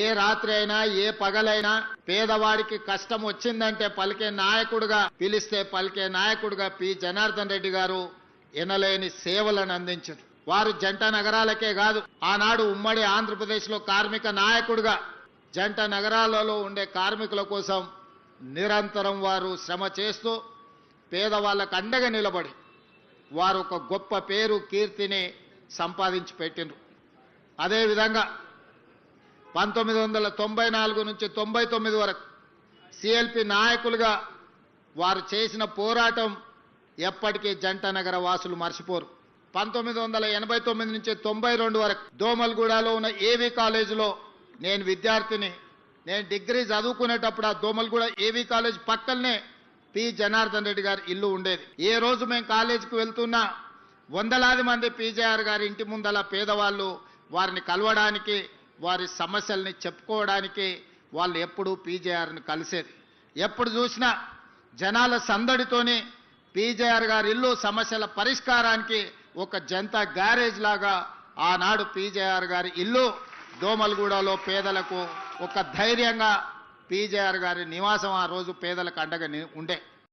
ఏ రాత్రి అయినా ఏ పగలైనా పేదవాడికి కష్టం వచ్చిందంటే పలికే నాయకుడుగా పిలిస్తే పలికే నాయకుడుగా పి. జనార్దన్ రెడ్డి గారు ఎనలేని సేవలను అందించారు. వారు జంట నగరాలకే కాదు ఆనాడు ఉమ్మడి ఆంధ్రప్రదేశ్లో కార్మిక నాయకుడుగా జంట నగరాలలో ఉండే కార్మికుల కోసం నిరంతరం వారు శ్రమ చేస్తూ పేదవాళ్ళకు అండగా నిలబడి వారు ఒక గొప్ప పేరు కీర్తిని సంపాదించి పెట్టిండ్రు. అదేవిధంగా పంతొమ్మిది వందల తొంభై నాలుగు నుంచి తొంభై తొమ్మిది వరకు సిఎల్పి నాయకులుగా వారు చేసిన పోరాటం ఎప్పటికీ జంట నగర వాసులు మర్చిపోరు. పంతొమ్మిది వందల ఎనభై తొమ్మిది నుంచి తొంభై రెండు వరకు దోమల్గూడలో ఉన్న ఏవి కాలేజీలో నేను విద్యార్థిని నేను డిగ్రీ చదువుకునేటప్పుడు ఆ దోమల్గూడ ఏవి కాలేజ్ పక్కనే పి జనార్దన్ రెడ్డి గారి ఇల్లు ఉండేది. ఏ రోజు మేము కాలేజీకి వెళ్తున్నా వందలాది మంది పీజేఆర్ గారి ఇంటి ముందల పేదవాళ్ళు వారిని కలవడానికి వారి సమస్యల్ని చెప్పుకోవడానికి వాళ్ళు ఎప్పుడూ పీజేఆర్ని కలిసేది. ఎప్పుడు చూసినా జనాల సందడితోని పీజేఆర్ గారి ఇల్లు సమస్యల పరిష్కారానికి ఒక జనతా గ్యారేజ్ లాగా ఆనాడు పీజేఆర్ గారి ఇల్లు దోమలగూడలో పేదలకు ఒక ధైర్యంగా పీజేఆర్ గారి నివాసం ఆ రోజు పేదలకు అండగా ఉండే.